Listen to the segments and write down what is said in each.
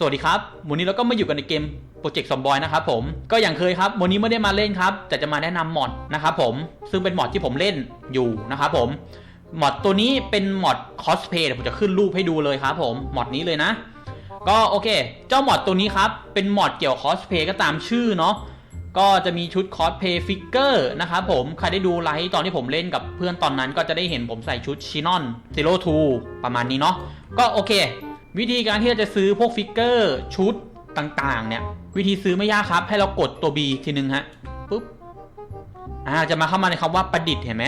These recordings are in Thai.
สวัสดีครับ วันนี้เราก็มาอยู่กันในเกมโปรเจกต์ซอมบอยนะครับผม ก็อย่างเคยครับ วันนี้ไม่ได้มาเล่นครับ แต่จะมาแนะนำมอดนะครับผม ซึ่งเป็นมอดที่ผมเล่นอยู่นะครับผม มอดตัวนี้เป็นมอดคอสเพย์เดี๋ยวผมจะขึ้นรูปให้ดูเลยครับผม มอดนี้เลยนะ ก็โอเค เจ้ามอดตัวนี้ครับ เป็นมอดเกี่ยวคอสเพย์ก็ตามชื่อเนาะ ก็จะมีชุดคอสเพย์ฟิกเกอร์นะครับผม ใครได้ดูไลฟ์ตอนที่ผมเล่นกับเพื่อนตอนนั้น ก็จะได้เห็นผมใส่ชุดชินอนซีโร่ทูประมาณนี้เนาะ ก็โอเค วิธีการที่เราจะซื้อพวกฟิกเกอร์ชุดต่างๆ เนี่ย วิธีซื้อไม่ยากครับ ให้เรากดตัว B ทีนึงฮะปุ๊บอ่าจะมาเข้ามาในคำว่าประดิษฐ์เห็นไหม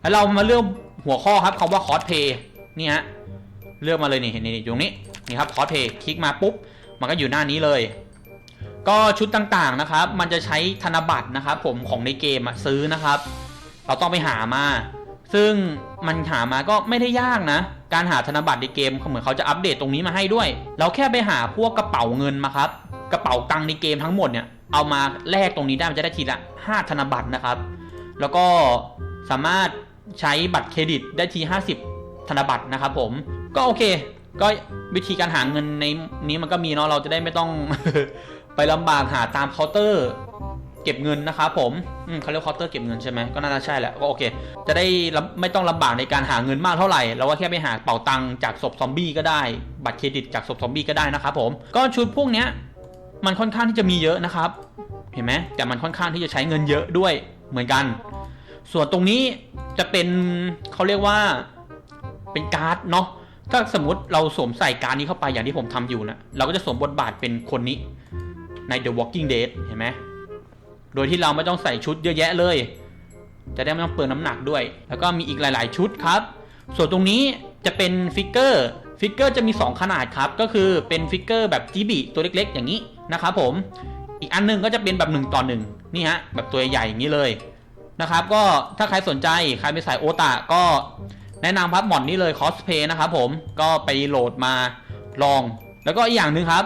แล้วเรามาเลือกหัวข้อครับคำว่าคอสเพย์นี่ฮะเลือกมาเลยนี่เห็นนี่ตรงนี้นี่ครับคอสเพย์คลิกมาปุ๊บมันก็อยู่หน้านี้เลย ก็ชุดต่างๆนะครับ มันจะใช้ธนบัตรนะครับ ผมของในเกมอะซื้อนะครับ เราต้องไปหามา ซึ่งมันหามาก็ไม่ได้ยากนะ การหาธนบัตรในเกมเหมือนเขาจะอัปเดตตรงนี้มาให้ด้วย เราแค่ไปหาพวกกระเป๋าเงินมาครับ กระเป๋าตังค์ในเกมทั้งหมดเนี่ยเอามาแลกตรงนี้ได้มันจะได้ทีละ 5 ธนบัตรนะครับ แล้วก็สามารถใช้บัตรเครดิตได้ที 50 ธนบัตรนะครับผม ก็โอเค ก็วิธีการหาเงินในนี้มันก็มีเนาะ เราจะได้ไม่ต้องไปลำบากหาตามเคาน์เตอร์ เก็บเงินนะครับผมอืมเขาเรียกเคาน์เตอร์เก็บเงินใช่ไหมก็น่าจะใช่แหละก็โอเค จะได้ไม่ต้องลำบากในการหาเงินมากเท่าไหร่เราก็แค่ไปหาเป๋าตังค์จากศพซอมบี้ก็ได้ บัตรเครดิตจากศพซอมบี้ก็ได้นะครับผมก็ชุดพวกเนี้ยมันค่อนข้างที่จะมีเยอะนะครับ เห็นไหมแต่มันค่อนข้างที่จะใช้เงินเยอะด้วยเหมือนกัน ส่วนตรงนี้จะเป็นเขาเรียกว่าเป็นการ์ดเนาะถ้าสมมติเราสวมใส่การ์ดนี้เข้าไปอย่างที่ผมทำอยู่นะเราก็จะสวมบทบาทเป็นคนนี้ใน The Walking Dead เห็นไหม โดยที่เราไม่ต้องใส่ชุดเยอะแยะเลย จะได้ไม่ต้องเปลืองน้ำหนักด้วย แล้วก็มีอีกหลาย ๆ ชุดครับ ส่วนตรงนี้จะเป็นฟิกเกอร์ฟิกเกอร์จะมี 2 ขนาดครับ ก็คือเป็นฟิกเกอร์แบบจิบิตัวเล็ก ๆ อย่างนี้นะครับผม อีกอันหนึงก็จะเป็นแบบ1ต่อ1นี่ฮะแบบตัวใหญ่อย่างนี้เลยนะครับ ก็ถ้าใครสนใจใครเป็นสายโอตาก็แนะนำครับหมอนนี้เลยคอสเพย์นะครับผมก็ไปโหลดมาลอง แล้วก็อีกอย่างหนึ่งครับ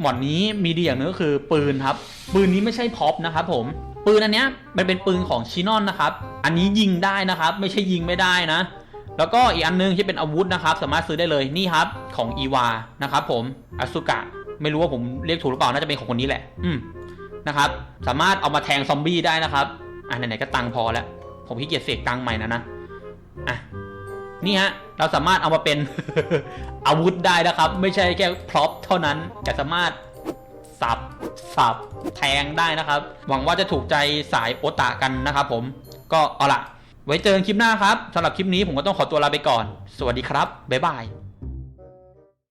หมอนนี้มีดีอย่างหนึงก็คือปืนครับ ปืนนี้ไม่ใช่พ็อปนะครับผมปืนอันเนี้ยมันเป็นปืนของชินอนนะครับ อันนี้ยิงได้นะครับ ไม่ใช่ยิงไม่ได้นะ แล้วก็อีกอันนึงที่เป็นอาวุธนะครับ สามารถซื้อได้เลยนี่ครับของอีวานะครับผมอสุกะไม่รู้ว่าผมเรียกถูกหรือเปล่าน่าจะเป็นของคนนี้แหละ อืมนะครับ สามารถเอามาแทงซอมบี้ได้นะครับอะไหนๆก็ตังค์พอแล้ว ผมขี้เกียจเสกตังค์ใหม่นะนะอะ นี่ฮะ เราสามารถเอามาเป็นอาวุธได้นะครับ ไม่ใช่แค่พร็อพเท่านั้นแต่สามารถสับสับแทงได้นะครับ หวังว่าจะถูกใจสายโอตากันนะครับผมก็เอาละไว้เจอกันคลิปหน้าครับสำหรับคลิปนี้ผมก็ต้องขอตัวลาไปก่อน สวัสดีครับ บ๊ายบาย